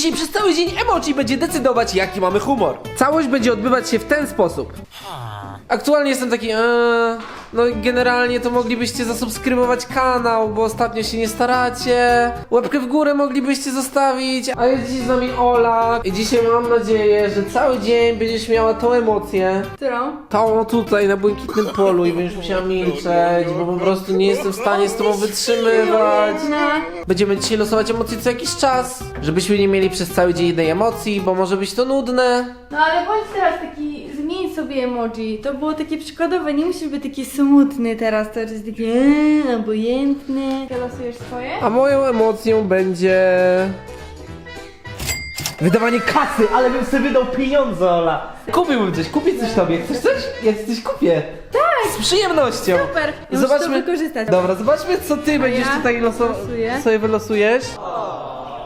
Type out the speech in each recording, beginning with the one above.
dzisiaj przez cały dzień emoji będzie decydować, jaki mamy humor. Całość będzie odbywać się w ten sposób. Aktualnie jestem taki, eee, no generalnie to moglibyście zasubskrybować kanał, bo ostatnio się nie staracie. Łapkę w górę moglibyście zostawić, a jest dziś z nami Ola. I dzisiaj mam nadzieję, że cały dzień będziesz miała tą emocję. Którą? Tą tutaj na błękitnym polu i będziesz musiała milczeć, bo po prostu nie jestem w stanie z tobą wytrzymywać. Będziemy dzisiaj losować emocje co jakiś czas, żebyśmy nie mieli przez cały dzień jednej emocji, bo może być to nudne. No ale bądź teraz taki, sobie emoji. To było takie przykładowe, nie musisz być taki smutny teraz, to jest takie eee, obojętny. Ty losujesz swoje? A moją emocją będzie... Wydawanie kasy, ale bym sobie wydał pieniądze, Ola. Kupiłbym coś, kupię coś tobie. Chcesz coś? Ja ci coś kupię. Tak! Z przyjemnością. Super, to wykorzystać. Dobra, zobaczmy co ty będziesz ja tutaj losował. losuję. sobie wylosujesz.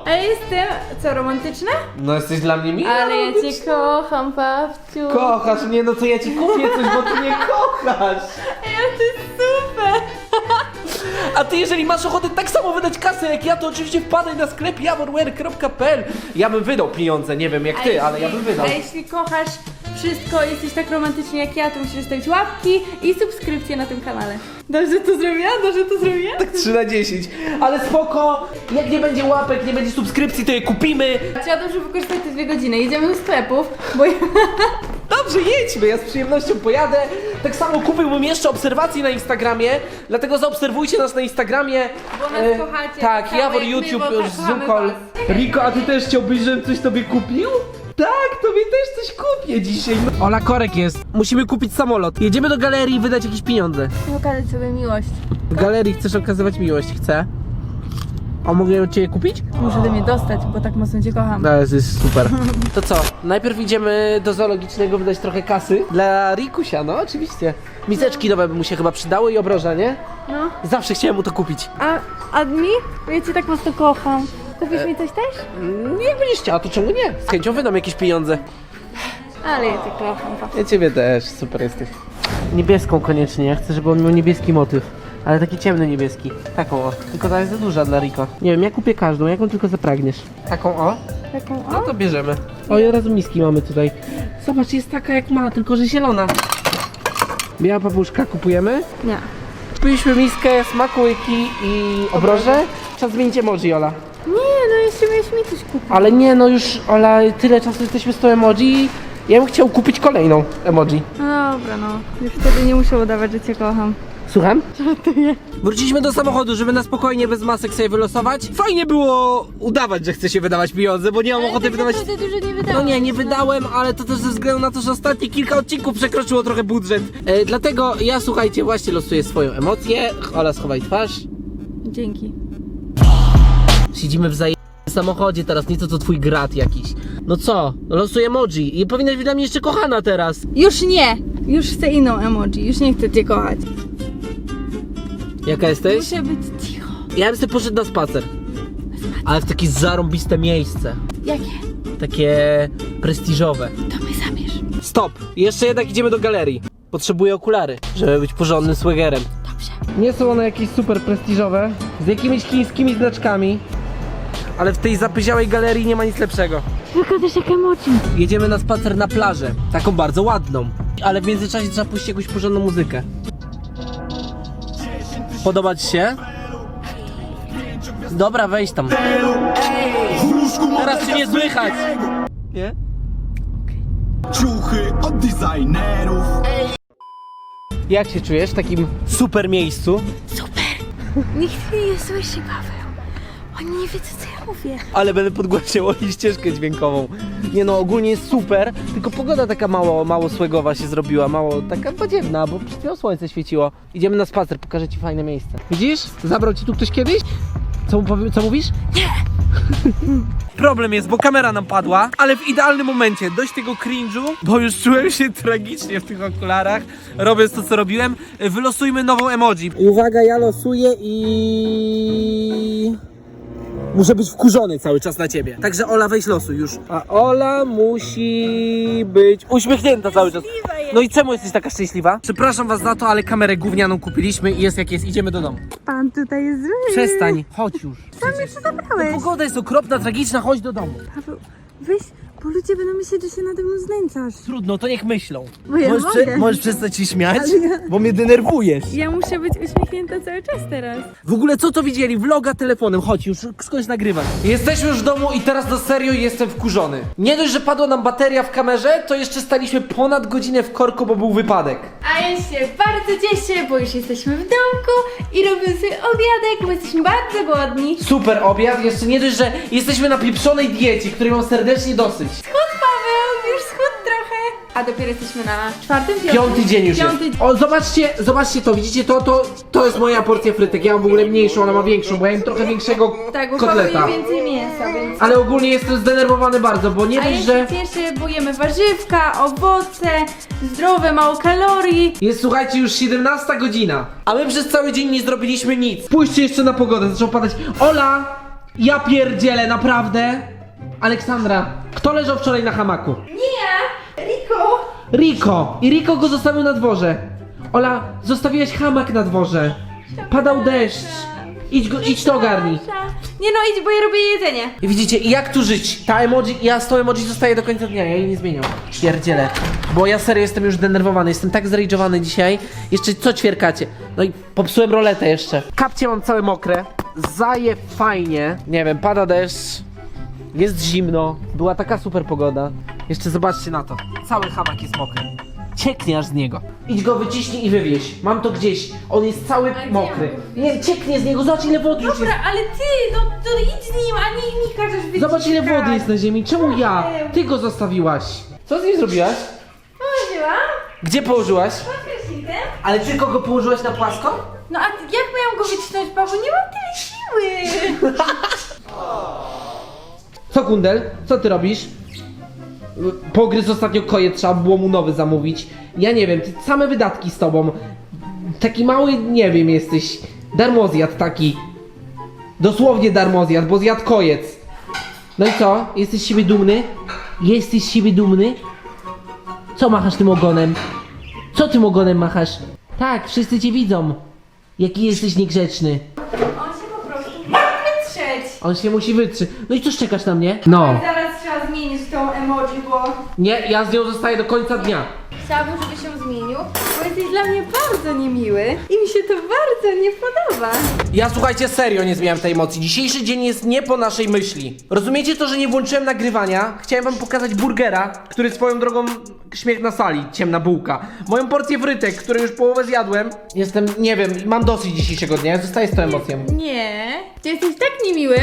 A jestem, co, romantyczna? No jesteś dla mnie miła. Ale ja cię kocham, babciu. Kochasz mnie, no to ja ci kupię coś, bo ty mnie kochasz. Ja ty super. A ty jeżeli masz ochotę tak samo wydać kasę jak ja, to oczywiście wpadaj na sklep jaworware.pl Ja bym wydał pieniądze, nie wiem jak ty, ale ja bym wydał. A jeśli kochasz wszystko, jesteś tak romantyczny jak ja, to musisz zostawić łapki i subskrypcję na tym kanale. Dobrze to zrobiłam? Dobrze to zrobiłam? Tak 3 na 10. Ale spoko, jak nie będzie łapek, nie będzie subskrypcji, to je kupimy. Trzeba dobrze wykorzystać te dwie godziny. Jedziemy do sklepów, bo ja... Dobrze, jedźmy, ja z przyjemnością pojadę. Tak samo kupiłbym jeszcze obserwacji na Instagramie, dlatego zaobserwujcie nas na Instagramie. Bo nas E, kochacie, Tak, tak samo Jawor, jak my, YouTube, bo już kochamy Zukol. was. Riko, a ty też chciałbyś, żebym coś tobie kupił? Tak, tobie też coś kupię dzisiaj. Ola, korek jest. Musimy kupić samolot. Jedziemy do galerii i wydać jakieś pieniądze. Okazać sobie miłość. W galerii chcesz okazywać miłość, chcę. A mogę od ciebie kupić? Muszę do mnie dostać, bo tak mocno cię kocham. No, to jest super. To co? Najpierw idziemy do zoologicznego wydać trochę kasy. Dla Rikusia, no oczywiście. Miseczki nowe by mu się chyba przydały i obroża, nie? No. Zawsze chciałem mu to kupić. A, a mi? Ja cię tak mocno kocham. Kupisz mi coś też? Nie jak będziesz chciała, to czemu nie? Z chęcią wydam jakieś pieniądze. Ale ja cię kocham. pa. Ja ciebie też, super jesteś. Niebieską koniecznie, ja chcę, żeby on miał niebieski motyw. Ale taki ciemny niebieski. Taką o. Tylko ta jest za duża dla Riko. Nie wiem, ja kupię każdą, jaką tylko zapragniesz. Taką o? Taką, No o? to bierzemy. O, i od razu miski mamy tutaj. Zobacz, jest taka jak ma, tylko że zielona. Biała papuszka kupujemy. Nie. Kupiliśmy miskę, smakołyki i obroże. Czas zmienić emoji, Ola. Nie, jeszcze miałeś mi coś kupić. Ale nie, no już, Ola, tyle czasu jesteśmy z tą emoji. Ja bym chciał kupić kolejną emoji. No dobra, no. Już wtedy nie muszę udawać, że cię kocham. Słucham? Wróciliśmy do samochodu, żeby na spokojnie, bez masek sobie wylosować. Fajnie było udawać, że chce się wydawać pieniądze, bo nie mam ochoty wydawać... Wtedy dużo nie wydałam. No nie, nie wydałem, ale to też ze względu na to, że ostatnie kilka odcinków przekroczyło trochę budżet. E, dlatego ja, słuchajcie, właśnie losuję swoją emocję. Ola, schowaj twarz. Dzięki. Siedzimy w zaje... samochodzie teraz, nie to co twój grat jakiś. No co? Losuję emoji i powinnaś być dla mnie jeszcze kochana teraz. Już nie! Już chcę inną emoji. Już nie chcę cię kochać. Jaka jesteś? Muszę być cicho. Ja bym sobie poszedł na spacer. Ale w takie zarąbiste miejsce. Jakie? Takie prestiżowe. To my zabierz. Stop! Jeszcze jednak idziemy do galerii. Potrzebuję okulary, żeby być porządnym swaggerem. Dobrze. Nie są one jakieś super prestiżowe, z jakimiś chińskimi znaczkami, ale w tej zapyziałej galerii nie ma nic lepszego. Tylko też jak emoji. Jedziemy na spacer na plażę, taką bardzo ładną, ale w międzyczasie trzeba puścić jakąś porządną muzykę. Podoba ci się? Dobra, wejdź tam. Teraz cię nie słychać. Nie? Ciuchy od designerów Jak się czujesz w takim super miejscu? Nikt mnie nie słyszy, Paweł. Oni nie wiedzą, co ja mówię. Ale będę podgłaśniał i ścieżkę dźwiękową. Nie no, ogólnie jest super, tylko pogoda taka mało, mało słegowa się zrobiła, mało taka badziewna, bo przed chwilą słońce świeciło. Idziemy na spacer, pokażę ci fajne miejsce. Widzisz? Zabrał ci tu ktoś kiedyś? Co, mu powie, co mówisz? Nie! Problem jest, bo kamera nam padła, ale w idealnym momencie, dość tego cringe'u, bo już czułem się tragicznie w tych okularach, robiąc to, co robiłem. Wylosujmy nową emoji. Uwaga, ja losuję i... Muszę być wkurzony cały czas na ciebie. Także Ola, weź losu już. A Ola musi być uśmiechnięta cały czas. No i czemu jesteś taka szczęśliwa? Przepraszam was za to, ale kamerę gównianą kupiliśmy i jest jak jest, idziemy do domu. Pan tutaj jest zły. Przestań, chodź już. Sam mnie zabrałeś. Pogoda jest okropna, tragiczna, chodź do domu. Paweł, weź, bo ludzie będą myśleć, że się nade mną znęcasz. Trudno, to niech myślą. Bo ja możesz, mogę. możesz przestać się śmiać, Ale ja- bo mnie denerwujesz. Ja muszę być uśmiechnięta cały czas teraz. W ogóle co to widzieli? Vloga telefonem, chodź już, skończ nagrywać. Jesteśmy już w domu i teraz na serio jestem wkurzony. Nie dość, że padła nam bateria w kamerze, to jeszcze staliśmy ponad godzinę w korku, bo był wypadek. A ja się bardzo cieszę, bo już jesteśmy w domku i robimy sobie obiadek, bo jesteśmy bardzo głodni. Super obiad, jeszcze nie dość, że jesteśmy na pieprzonej diecie, której mam serdecznie dosyć. A dopiero jesteśmy na czwartym, piątym. Piąty dzień już Piąty jest. O, zobaczcie, zobaczcie to, widzicie to, to, to jest moja porcja frytek. Ja mam w ogóle mniejszą, ona ma większą, bo ja jem trochę większego Tak, bo kotleta. więcej mięsa, więc... Ale ogólnie jestem zdenerwowany bardzo, bo nie A dość, że... bo jemy warzywka, owoce, zdrowe, mało kalorii. Jest słuchajcie już 17 godzina, a my przez cały dzień nie zrobiliśmy nic. Spójrzcie jeszcze na pogodę, zaczął padać. Ola! Ja pierdzielę, naprawdę? Aleksandra, kto leżał wczoraj na hamaku? Nie Riko. Riko! I Riko go zostawił na dworze. Ola, zostawiłaś hamak na dworze. Padał deszcz. Idź, go, idź to ogarnij. Nie no, idź, bo ja robię jedzenie. I widzicie, jak tu żyć? Ta emoji, ja z tą emoji zostaję do końca dnia, ja jej nie zmieniam. Pierdzielę. Bo ja serio jestem już denerwowany, jestem tak zrage'owany dzisiaj. Jeszcze co ćwierkacie? No i popsułem roletę jeszcze. Kapcie mam całe mokre. Zaje fajnie. Nie wiem, pada deszcz. Jest zimno. Była taka super pogoda. Jeszcze zobaczcie na to. Cały hamak jest mokry. Cieknie aż z niego. Idź go wyciśnij i wywieź. Mam to gdzieś. On jest cały gdzie mokry. mam go wywieźć? Nie, cieknie z niego. Zobacz ile wody już jest. Dobra, ale ty, no to idź z nim, a nie mi każesz wyciskać. Zobacz ile wody jest na ziemi. Czemu ja? Ty go zostawiłaś. Co z nim zrobiłaś? Położyłam Gdzie położyłaś? pod prysznicem. Ale tylko go położyłaś na płasko? No a ty- jak miałam go wycisnąć, Paweł? Nie mam tyle siły. Co Kundel? Co ty robisz? Pogryz ostatnio koje, trzeba było mu nowy zamówić. Ja nie wiem, ty same wydatki z tobą. Taki mały, nie wiem, jesteś. Darmozjad taki. Dosłownie darmozjad, bo zjadł kojec. No i co? Jesteś z siebie dumny? Jesteś z siebie dumny? Co machasz tym ogonem? Co tym ogonem machasz? Tak, wszyscy cię widzą. Jaki jesteś niegrzeczny. On się po prostu musi wytrzeć. On się musi wytrzeć. No i co czekasz na mnie? No. Zaraz trzeba zmienić tą emoji, bo Nie, ja z nią zostaję do końca dnia. chciałabym, żeby się zmienił, jesteś dla mnie bardzo niemiły i mi się to bardzo nie podoba. Ja słuchajcie, serio nie zmieniam tej emocji. Dzisiejszy dzień jest nie po naszej myśli. Rozumiecie to, że nie włączyłem nagrywania? Chciałem wam pokazać burgera, który swoją drogą śmiech na sali, ciemna bułka. Moją porcję frytek, której już połowę zjadłem. Jestem, nie wiem, mam dosyć dzisiejszego dnia, zostaję z tą emocją. Nie, ty jesteś tak niemiły,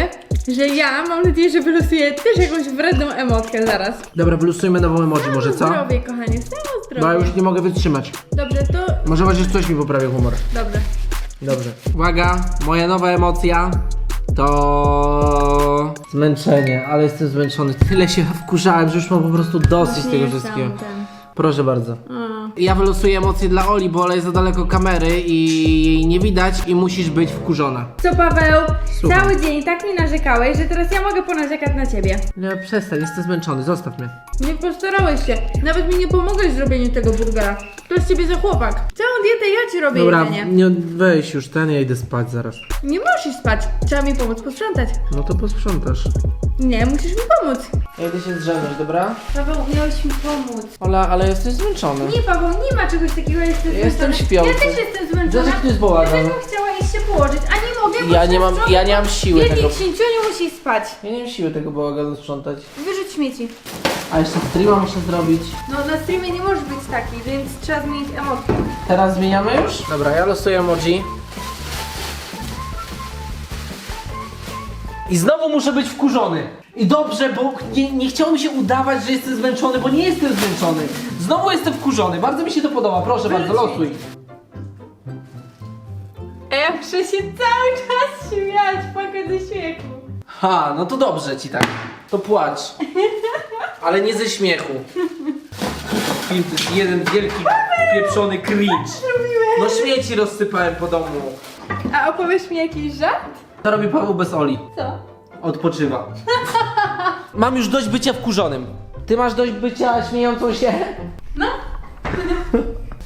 że ja mam nadzieję, że wylosuję też jakąś wredną emotkę zaraz. Dobra, wylosujmy nową emoji może, co? Zdrowie, kochanie, samo zdrowie. Bo ja już nie mogę wytrzymać. Dobrze, to... Może chociaż coś mi poprawia humor. Dobrze. Dobrze. Uwaga, moja nowa emocja to zmęczenie, ale jestem zmęczony. Tyle się wkurzałem, że już mam po prostu dosyć tego wszystkiego. Proszę bardzo. Ja wylosuję emocje dla Oli, bo Ola jest za daleko kamery i jej nie widać i musisz być wkurzona. Co Paweł, Słucham. cały dzień tak mi narzekałeś, że teraz ja mogę ponarzekać na ciebie. Nie, przestań, jestem zmęczony, zostaw mnie. Nie postarałeś się. Nawet mi nie pomogłeś w zrobieniu tego burgera. To z ciebie za chłopak. Całą dietę ja ci robię Dobra, jedzenie. nie, weź już ten, ja idę spać zaraz. Nie musisz spać. Trzeba mi pomóc posprzątać. No to posprzątasz. Nie, musisz mi pomóc. Ja idę się zdrzemnąć, dobra? Paweł, miałeś mi pomóc. Ola, ale jesteś zmęczony. Nie, Paweł, nie ma czegoś takiego, jestem Jestem zmęczona. śpiący. Ja też jestem zmęczona. Dlaczego tu jest bałagan? Ja też bym chciała iść się położyć, a nie mogę, bo Ja nie mam- ja nie mam siły Wielki tego. księciuniu musi spać. Ja nie mam siły tego bałaganu sprzątać. Wyrzuć śmieci. A jeszcze streama muszę zrobić. No na streamie nie możesz być taki, więc trzeba zmienić emocje. Teraz zmieniamy już? Dobra, ja losuję emoji. I znowu muszę być wkurzony. I dobrze, bo nie, nie chciało mi się udawać, że jestem zmęczony, bo nie jestem zmęczony. Znowu jestem wkurzony. Bardzo mi się to podoba. Proszę bardzo, losuj. A ja muszę się cały czas śmiać, płakać ze śmiechu. Ha, no to dobrze ci tak. To płacz. Ale nie ze śmiechu. Film to jest jeden wielki pieprzony cringe. No śmieci rozsypałem po domu. A opowiesz mi jakiś żart? To robi Paweł bez Oli. Co? Odpoczywa. Mam już dość bycia wkurzonym. Ty masz dość bycia śmiejącą się? No?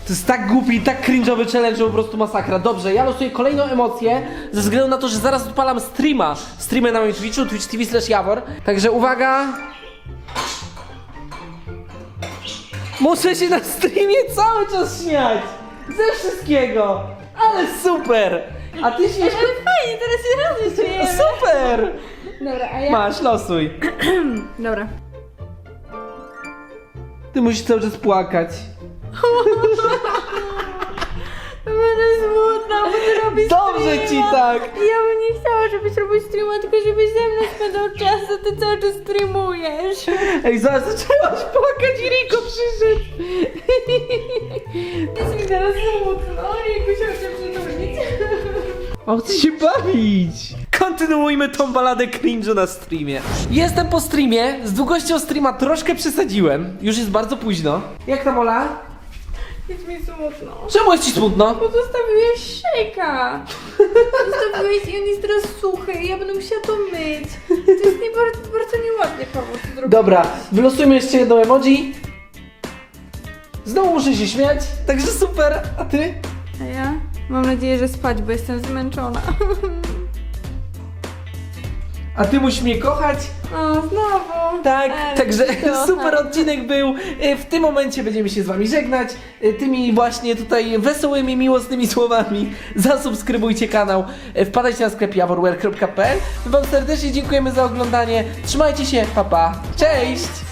To jest tak głupi, tak cringe'owy challenge, że po prostu masakra. Dobrze, ja losuję kolejną emocję, ze względu na to, że zaraz odpalam streama. Streamę na moim Twitchu, Twitch TV slash Jawor. Także uwaga. Muszę się na streamie cały czas śmiać. Ze wszystkiego. Ale super. A ty śmiesz... Ale fajnie, teraz się razem śmiejemy. Super. Dobra, a ja... Masz, losuj. Dobra. Ty musisz cały czas płakać. Będę smutna, bo ty robisz Dobrze ci streama. tak. Ja bym nie chciała, żebyś robił streama, tylko żebyś ze mną spędzał czas, a ty cały czas streamujesz. Ej, zaraz zaczęłaś płakać i Riko przyszedł. Jest mi teraz smutno. Riku się chce przytulić. O, chcę się bawić. Kontynuujmy tą baladę cringe'u na streamie. Jestem po streamie, z długością streama troszkę przesadziłem. Już jest bardzo późno. Jak tam Ola? Jest mi smutno. Czemu jest ci smutno? Bo zostawiłeś szejka. Zostawiłeś i on jest teraz suchy i ja będę musiała to myć. To jest nie bardzo, bardzo nieładnie, Paweł, co zrobiłeś. Dobra, wylosujmy jeszcze jedno emoji. Znowu muszę się śmiać, także super. A ty? A ja? Mam nadzieję, że spać, bo jestem zmęczona. A ty musisz mnie kochać? O, znowu. Tak, także kocham. super odcinek był. Y, W tym momencie będziemy się z wami żegnać. y, Tymi właśnie tutaj wesołymi, miłosnymi słowami. Zasubskrybujcie kanał. y, Wpadajcie na sklep jaworware.pl. My wam serdecznie dziękujemy za oglądanie. Trzymajcie się, papa. Pa. Cześć!